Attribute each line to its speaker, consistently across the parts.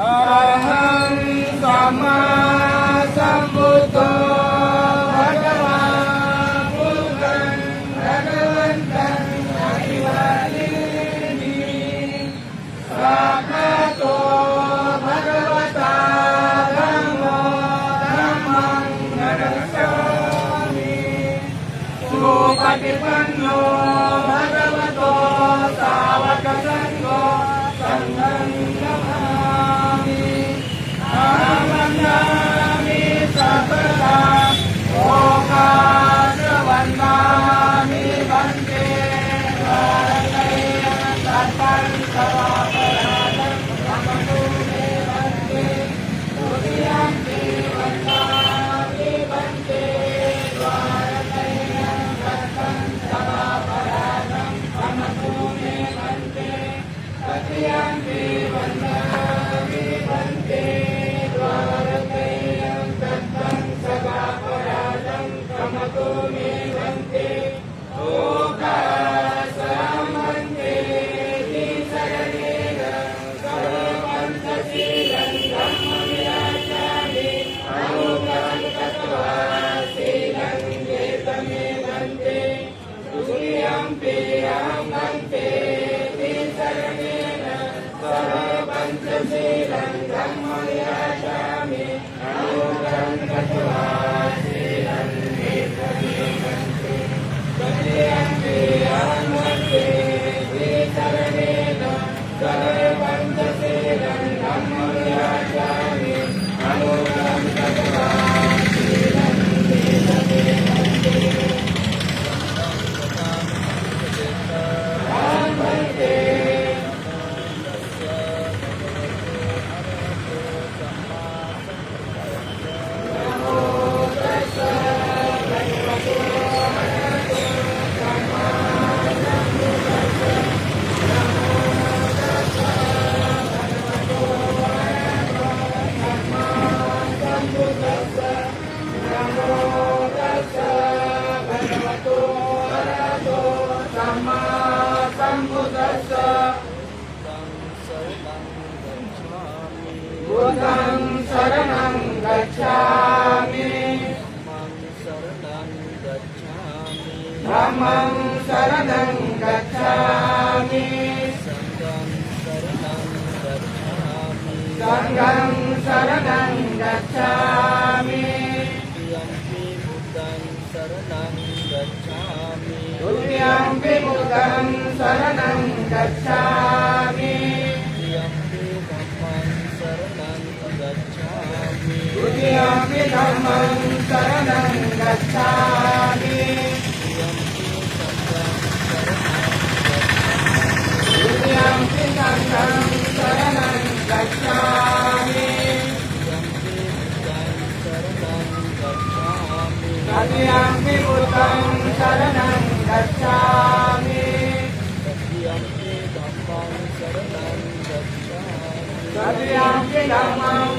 Speaker 1: อรหังสัมมา ङ्गं शरणं गच्छामि। प्रियंपि मुगं शरणं गच्छामि। तु्यां पिबुगं शरणं गच्छामि। प्रियं पिबं शरणं गच्छामि दुर्यां पिबं शरणं गच्छामि। तुर्यं बुद्धं शरणं गच्छामि. तुर्यं धम्मं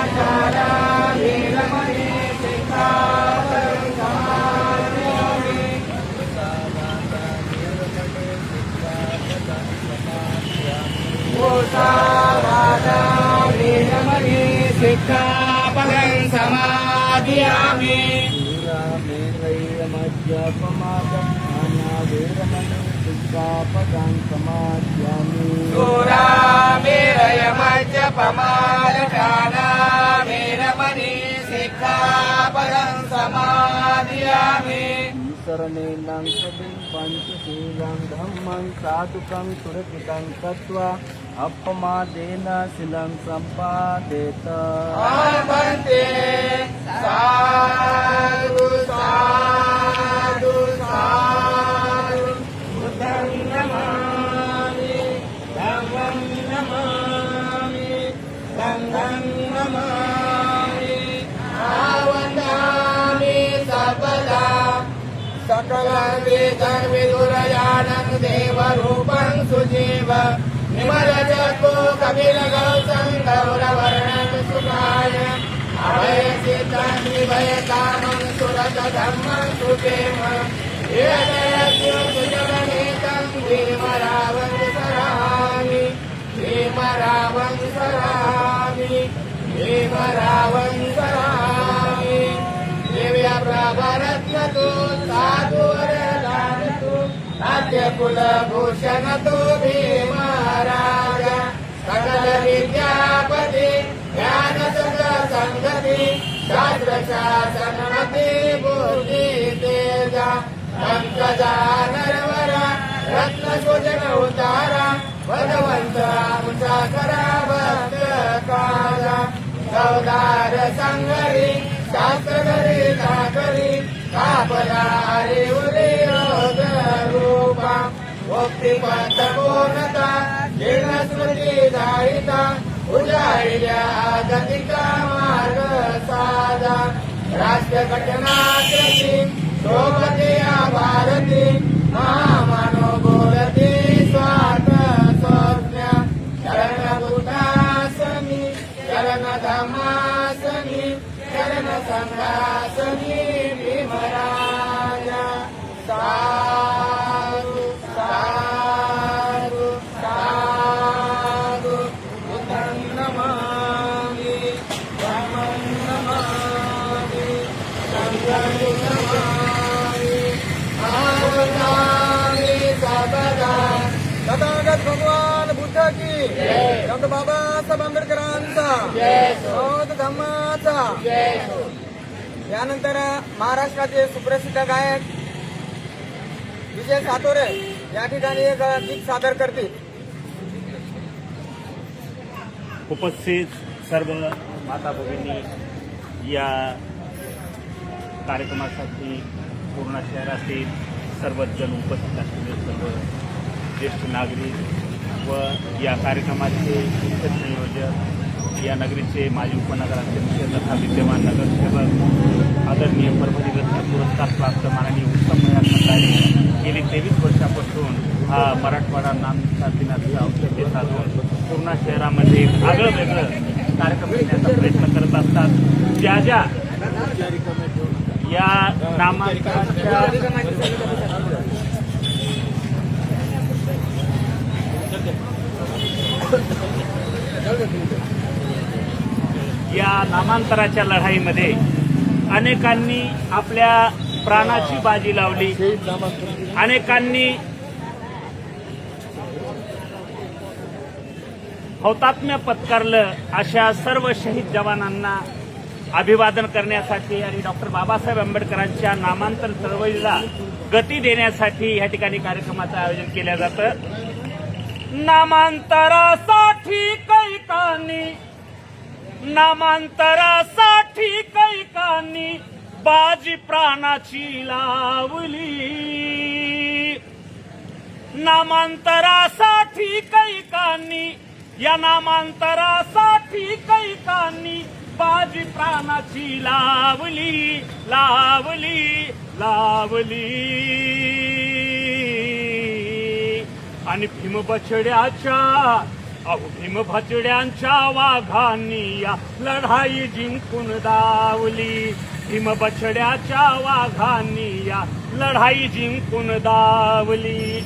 Speaker 2: సిక్ఖాపదం సమాధియామి. సిక్ఖాపదం సమాధ్యామి సిక్ఖాపదం సమాధియామి. කරණේ නං සබෙන්
Speaker 1: පංචශීලං ධම්මං සාදුකං සුරකිතං කତ୍වා අප්පමාදේන සිලං සම්පාදේත ආමන්තේ සාදු සාදු සාදු सकलवेदं विदुरयानं देवरूपं सुजीव। निमरजको कपिलगौतं गौरवर्णं सुखाय। अभयसिद्धं विभयकामं सुरतधम्मं सुखेम। सुजगणेतं भीमरावं सरामि भीमरावं सरामि भीमरावं सरामि दिव्या प्रभरत्नतु साधुरदानतु राज्यकुलभूषण तु भीमराज सकल विद्यापति ज्ञान संगति शास्त्र शासनमति बुद्धि तेज पंकजा नरवर रत्न सुजन उतारा भगवंत आमचा करा भक्त काला चौदार संगरी कापला रे उरे रूपा मुक्ती पंथ पूर्णता जीर्ण स्मृती दारिता उजाळल्या गतिका मार्ग साधा। राष्ट्र घटनाकृती सोबती भारती महामानो बोलती स्वार्थ संज्ञा। शरण बुद्धासनी शरण धमासनी शरण संघासनी भीमराजा साधु साधु साधु बुद्धं नमामि धम्मं नमामि सङ्घं नमामि आवदामि सर्वदा
Speaker 2: तथागत भगवान बुद्ध की डॉक्टर बाबासाहेब आंबेडकरांचा बौद्ध धम्माचा हो. हो. यानंतर महाराष्ट्राचे सुप्रसिद्ध गायक विजय सातोरे या ठिकाणी एक गीत सादर करतील.
Speaker 3: उपस्थित सर्व माता भगिनी या कार्यक्रमासाठी पूर्ण शहरातील सर्वच जण उपस्थित असलेले सर्व ज्येष्ठ नागरिक व या कार्यक्रमाचे मुख्य संयोजक या नगरीचे माजी उपनगराध्यक्ष तथा विद्यमान नगरसेवक आदरणीय परभणी रत्न पुरस्कार प्राप्त माननीय उत्तम खंडारे गेली तेवीस वर्षापासून हा मराठवाडा नामचा दिनाचा औषधे साधून पूर्ण शहरामध्ये आगळं वेगळं कार्यक्रम घेण्याचा प्रयत्न करत असतात. ज्या ज्या या नामांतराच्या या नामांतराच्या लढाईमध्ये अनेकांनी आपल्या प्राणाची बाजी लावली. अनेकांनी हौतात्म्य पत्करलं अशा सर्व शहीद जवानांना अभिवादन करण्यासाठी आणि डॉक्टर बाबासाहेब आंबेडकरांच्या नामांतर चळवळीला गती देण्यासाठी या ठिकाणी कार्यक्रमाचं आयोजन केलं जातं. नामांतरासाठी कैकांनी नामांतरासाठी कैकांनी बाजी प्राणाची लावली. नामांतरासाठी कैकांनी या नामांतरासाठी कैकांनी बाजी प्राणाची लावली लावली लावली. आणि भीमबछड्याच्या बछड्याच्या अहो वाघांनी या लढाई जिंकून दावली. भीम बछड्याच्या वाघांनी या लढाई जिंकून दावली.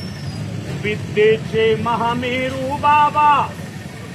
Speaker 3: विद्येचे महामेरू बाबा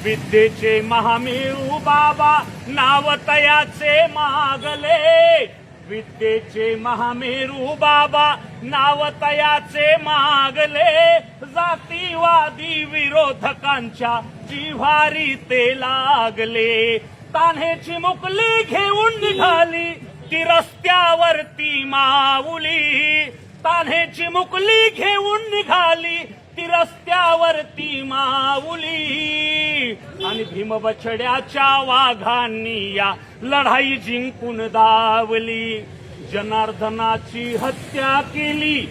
Speaker 3: विद्येचे महामेरू बाबा नाव तयाचे मागले. विद्येचे महामेरू बाबा नाव तयाचे मागले. जातीवादी विरोधकांच्या जिव्हारी ते लागले. तान्हेची मुकली घेऊन निघाली ती रस्त्यावरती माऊली. तान्हेची मुकली घेऊन निघाली ती रस्त्यावरती माऊली. आणि भीमबछड्याच्या वाघांनी या लढाई जिंकून दावली जनार्दनाची हत्या केली.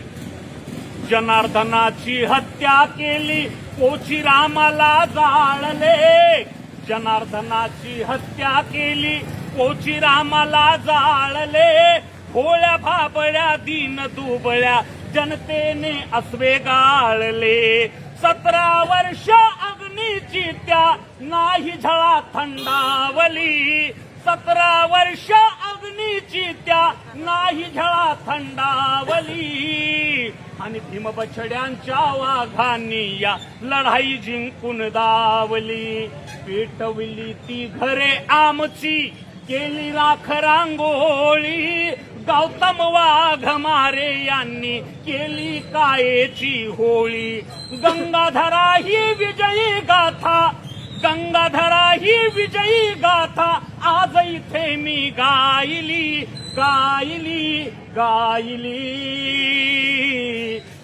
Speaker 3: जनार्दनाची हत्या केली. कोची रामाला जाळले. जनार्दनाची हत्या केली. कोची रामाला जाळले. भोळ्या भाबळ्या दीन दुबळ्या जनतेने अस्वे गाळले सतरा वर्ष अग्नीची त्या नाही झळा थंडावली. सतरा वर्ष अग्नीची त्या नाही झळा थंडावली. आणि भीमबछड्यांच्या वाघांनी या लढाई जिंकून दावली. पेटवली ती घरे आमची केली राख रांगोळी. गौतम वाघ मारे यांनी केली कायेची होळी. गंगाधरा ही विजयी गाथा गंगाधरा ही विजयी गाथा आज इथे मी गायली गायली गायली.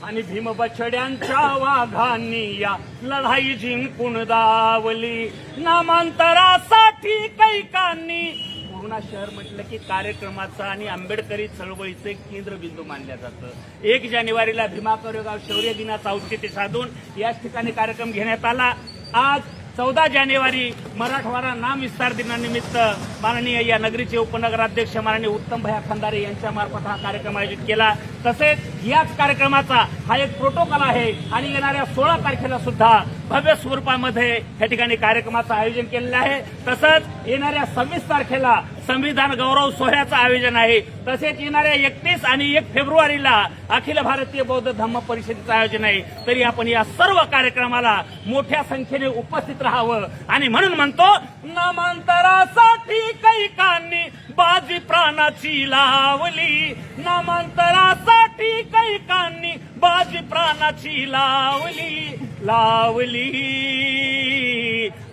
Speaker 3: आणि भीम बछड्यांच्या वाघांनी या लढाई जिंकून दावली. नामांतरासाठी कैकांनी पूर्णा शहर म्हटलं की कार्यक्रमाचा आणि आंबेडकरी चळवळीचं एक केंद्रबिंदू मानलं जातं. एक जानेवारीला भीमा कोरेगाव शौर्य दिनाचं औचित्य साधून याच ठिकाणी कार्यक्रम घेण्यात आला. आज चौदा जानेवारी मराठवाडा नामविस्तार दिनानिमित्त माननीय या नगरीचे उपनगराध्यक्ष माननीय उत्तम भया खंदारे यांच्यामार्फत हा कार्यक्रम आयोजित केला. तसेच याच कार्यक्रमाचा हा एक प्रोटोकॉल आहे आणि येणाऱ्या सोळा तारखेला सुद्धा भव्य स्वरूपामध्ये या ठिकाणी कार्यक्रमाचं आयोजन केलेलं आहे. तसंच येणाऱ्या सव्वीस तारखेला संविधान गौरव सोहळ्याचं आयोजन आहे. तसेच येणाऱ्या एकतीस आणि एक फेब्रुवारीला अखिल भारतीय बौद्ध धम्म परिषदेचं आयोजन आहे. तरी आपण या सर्व कार्यक्रमाला मोठ्या संख्येने उपस्थित राहावं. आणि म्हणून म्हणतो नामांतरासाठी कैकांनी बाजी प्राणाची लावली. नामांतरासाठी कैकांनी बाजी प्राणाची लावली. लावली.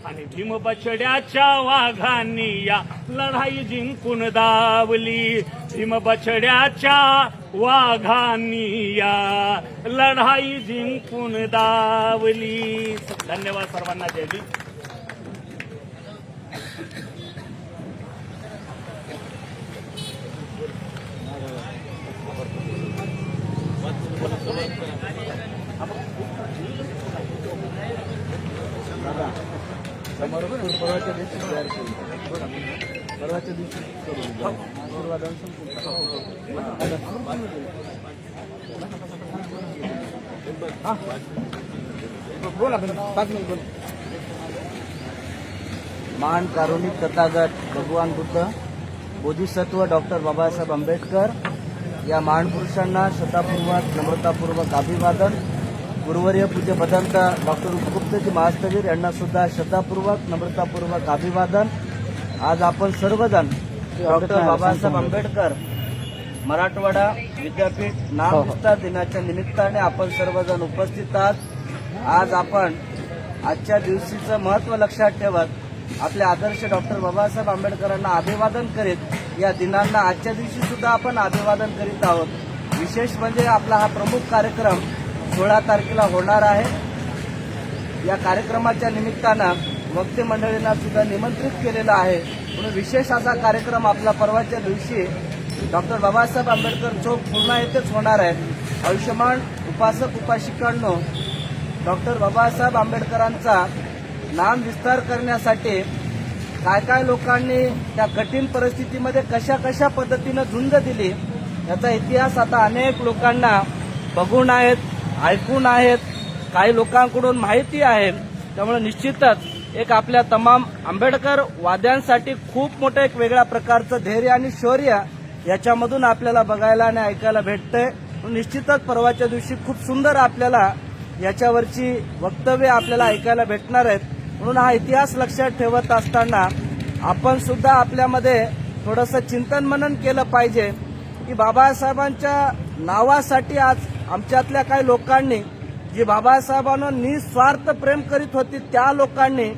Speaker 3: आणि भीम बछड्याच्या वाघांनी या लढाई जिंकून दावली. भीम बछड्याच्या वाघांनी या लढाई जिंकून दावली. धन्यवाद सर्वांना. जय
Speaker 2: परवाच्या दिवशी तयार केली. परवाच्या दिवशी करून पूर्वाधान संपून बोला पाच मिनिट बोला. महान कारुणिक तथागत भगवान बुद्ध बोधिसत्व डॉक्टर बाबासाहेब आंबेडकर या महान पुरुषांना शतापूर्वक नम्रतापूर्वक अभिवादन गुरुवर्य पूज्य भदंत डॉक्टर गुप्तजी महास्तवीर यांना सुद्धा शतापूर्वक नम्रतापूर्वक अभिवादन. आज आपण सर्वजण डॉक्टर बाबासाहेब आंबेडकर मराठवाडा विद्यापीठ नाम विस्तार दिनाच्या निमित्ताने आपण सर्वजण उपस्थित आहात. आज आपण आजच्या दिवशीचं महत्त्व लक्षात ठेवत आपले आदर्श डॉक्टर बाबासाहेब आंबेडकरांना अभिवादन करीत या दिनांना आजच्या दिवशी सुद्धा आपण अभिवादन करीत आहोत. विशेष म्हणजे आपला हा प्रमुख कार्यक्रम सोळा तारखेला होणार आहे. या कार्यक्रमाच्या निमित्तानं वक्ते मंडळींना सुद्धा निमंत्रित केलेलं आहे. म्हणून विशेष असा कार्यक्रम आपला परवाच्या दिवशी डॉक्टर बाबासाहेब आंबेडकर चौक पूर्णा येथेच होणार आहे. आयुष्यमान उपासक उपासिकांनो डॉक्टर बाबासाहेब आंबेडकरांचा नाम विस्तार करण्यासाठी काय काय लोकांनी त्या कठीण परिस्थितीमध्ये कशा कशा पद्धतीनं झुंज दिली याचा इतिहास आता अनेक लोकांना बघून आहेत. ऐकून आहेत काही लोकांकडून माहिती आहे. त्यामुळे निश्चितच एक आपल्या तमाम आंबेडकर वाद्यांसाठी खूप मोठं एक वेगळ्या प्रकारचं धैर्य आणि शौर्य याच्यामधून आपल्याला बघायला आणि ऐकायला भेटतंय. निश्चितच परवाच्या दिवशी खूप सुंदर आपल्याला याच्यावरची वक्तव्य आपल्याला ऐकायला भेटणार आहेत. म्हणून हा इतिहास लक्षात ठेवत असताना आपण सुद्धा आपल्यामध्ये थोडंसं चिंतन मनन केलं पाहिजे की बाबासाहेबांच्या नावासाठी आज आमच्यातल्या काही लोकांनी जी बाबासाहेबांना निस्वार्थ प्रेम करीत होती त्या लोकांनी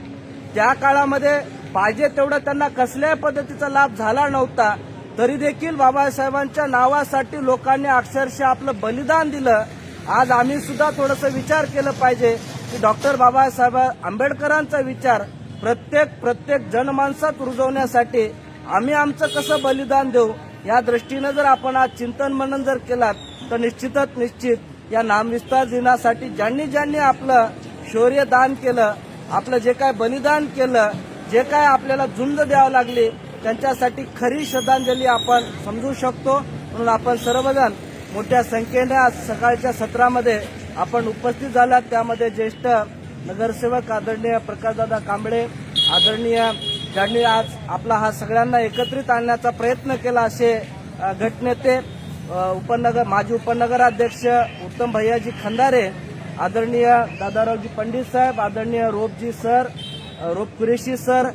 Speaker 2: त्या काळामध्ये पाहिजे तेवढं त्यांना कसल्याही पद्धतीचा लाभ झाला नव्हता. तरी देखील बाबासाहेबांच्या नावासाठी लोकांनी अक्षरशः आपलं बलिदान दिलं. आज आम्ही सुद्धा थोडंसं विचार केलं पाहिजे की डॉक्टर बाबासाहेब आंबेडकरांचा विचार प्रत्येक प्रत्येक जनमानसात रुजवण्यासाठी आम्ही आमचं कसं बलिदान देऊ? या दृष्टीनं जर आपण आज चिंतन मनन जर केलात तर निश्चितच निश्चित या नामविस्तार दिनासाठी ज्यांनी ज्यांनी आपलं शौर्य दान केलं आपलं जे काय बलिदान केलं जे काय आपल्याला झुंज द्यावं लागली त्यांच्यासाठी खरी श्रद्धांजली आपण समजू शकतो. म्हणून आपण सर्वजण मोठ्या संख्येने आज सकाळच्या सत्रामध्ये आपण उपस्थित झालात. त्यामध्ये ज्येष्ठ नगरसेवक आदरणीय प्रकाशदादा कांबळे आदरणीय ज्यांनी आज आपला हा सगळ्यांना एकत्रित आणण्याचा प्रयत्न केला असे गटनेते उपनगर माजी उपनगराध्यक्ष उत्तम भैयाजी खंदारे आदरणीय दादारावजी पंडित साहेब आदरणीय रोपजी सर रोप कुरेशी सर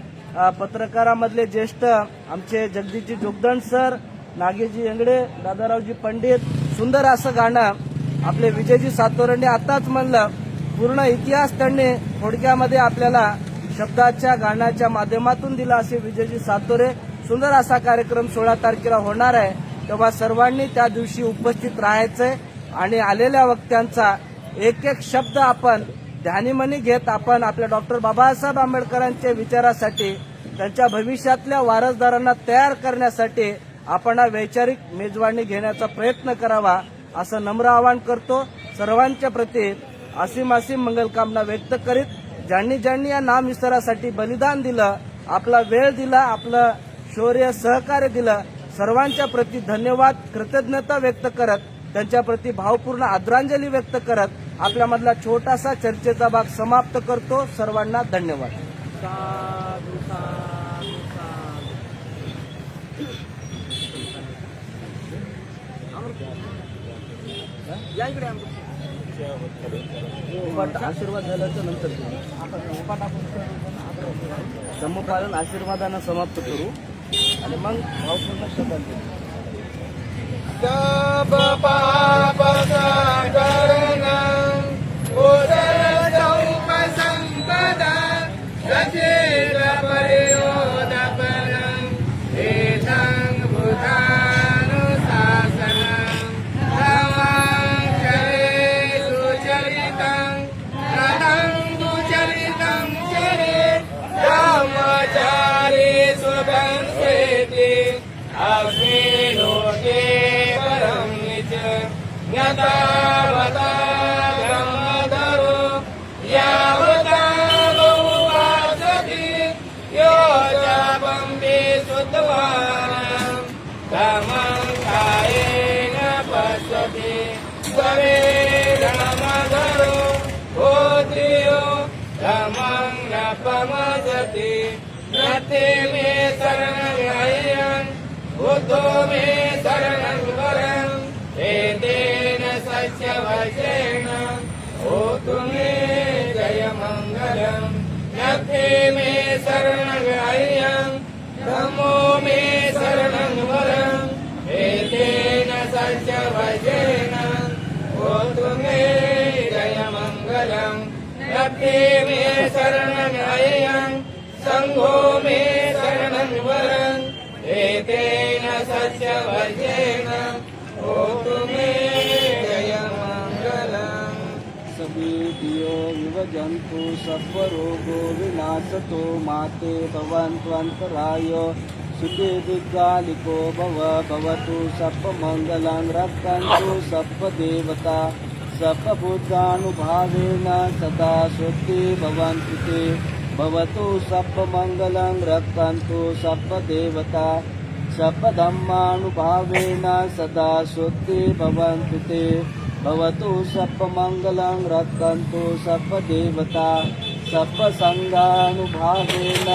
Speaker 2: पत्रकारामधले ज्येष्ठ आमचे जगदीशजी जोगदंड सर नागेजी यंगडे दादारावजी पंडित सुंदर असं गाणं आपले विजयजी सातोरेंनी आताच म्हणलं. पूर्ण इतिहास त्यांनी थोडक्यामध्ये आपल्याला शब्दाच्या गाण्याच्या माध्यमातून दिला असे विजयजी सातोरे. सुंदर असा कार्यक्रम सोळा तारखेला होणार आहे. तेव्हा सर्वांनी त्या दिवशी उपस्थित राहायचंय आणि आलेल्या वक्त्यांचा एक एक शब्द आपण ध्यानीमनी घेत आपण आपल्या डॉक्टर बाबासाहेब आंबेडकरांच्या विचारासाठी त्यांच्या भविष्यातल्या वारसदारांना तयार करण्यासाठी आपण हा वैचारिक मेजवानी घेण्याचा प्रयत्न करावा असं नम्र आवाहन करतो. सर्वांच्या प्रती असीम असीम मंगलकामना व्यक्त करीत ज्यांनी ज्यांनी या नाम विस्तारासाठी बलिदान दिलं आपला वेळ दिला आपलं शौर्य सहकार्य दिलं सर्वांच्या प्रती धन्यवाद कृतज्ञता व्यक्त करत त्यांच्या प्रती भावपूर्ण आदरांजली व्यक्त करत आपल्यामधला छोटासा चर्चेचा भाग समाप्त करतो. सर्वांना धन्यवाद. आशीर्वाद झाल्याच्यानंतर धम्मपालन आशीर्वादानं समाप्त करू. आणि मग भावपूर्ण श्रद्धांजली ोमे
Speaker 1: मे शरणं वरम् एतेन ओ तु मे रय मङ्गलम् न भे मे शरणं वरम् एतेन सस्य भजेन मे तुमे रय मङ्गलम् न मे शरणगाय सङ्घो मे एतेन सस्यवशेन होतु मे जयमङ्गलम्।
Speaker 2: सबीदियो विभजन्तु सर्वरोगो विनाशतो माते भवन्त्वन्तराय। सुखे भव भवतु सर्वमङ्गलं रक्षन्तु सर्वदेवता सर्वभूतानुभावेन सदा स्वस्ति भवन्तु ते। भवतु सर्वमङ्गलं रक्षन्तु सर्वदेवता सर्वधर्मानुभावेन सदा स्वस्ति भवन्तु ते। भवतु सर्वमङ्गलं रक्षन्तु सर्वदेवता सर्वसङ्गानुभावेन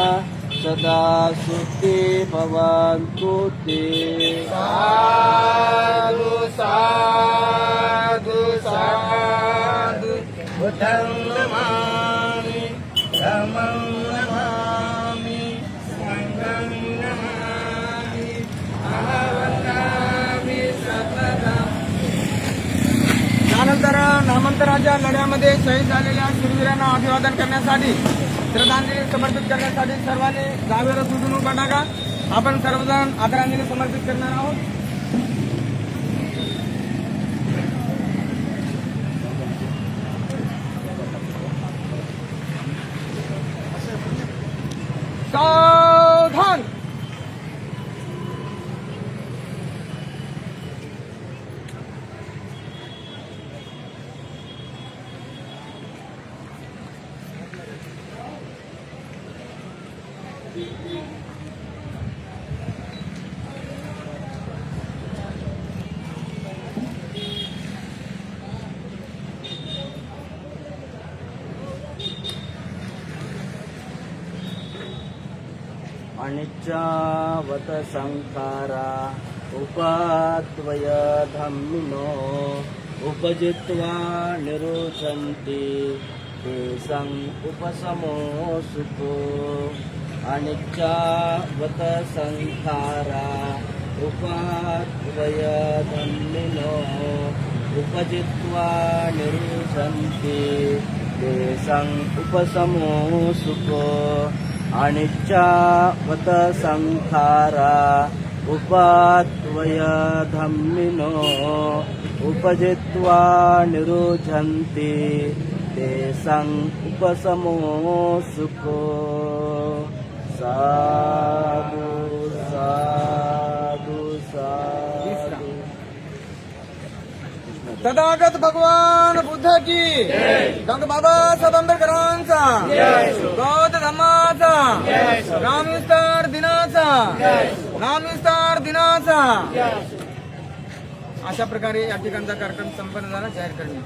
Speaker 2: सदा सुखे भवन्तु ते।
Speaker 1: साधु साधु साधु। बुद्धं नमामि त्यानंतर नामांतराच्या लढ्यामध्ये शहीद झालेल्या शूरवीरांना अभिवादन करण्यासाठी श्रद्धांजली समर्पित करण्यासाठी सर्वांनी जावेला सुजून उभा टाका
Speaker 4: आपण सर्वजण आदरांजली समर्पित करणार आहोत सावधान
Speaker 5: अनिच्छावत संखारा उपात्वय धम्मिनो उपजित्वा निरुचन्ति तेषाम् उपशमो सुखो अनिच्छावत संखारा उपात्वय धम्मिनो उपजित्वा निरुचन्ति तेषाम् उपशमो सुखो अनिच्चावत संखारा उपात्वय धम्मिनो। उपजित्वा निरुझन्ति तेषाम् उपशमो सुखो। साधु साधु साधु।
Speaker 4: तथागत भगवान बुद्ध की। डॉक्टर बाबासाहेब आंबेडकरांचा बौद्ध धर्माचा नामविस्तार दिनाचा। नामविस्तार दिनाचा। अशा प्रकारे या ठिकाणचा कार्यक्रम संपन्न झाला जाहीर करणे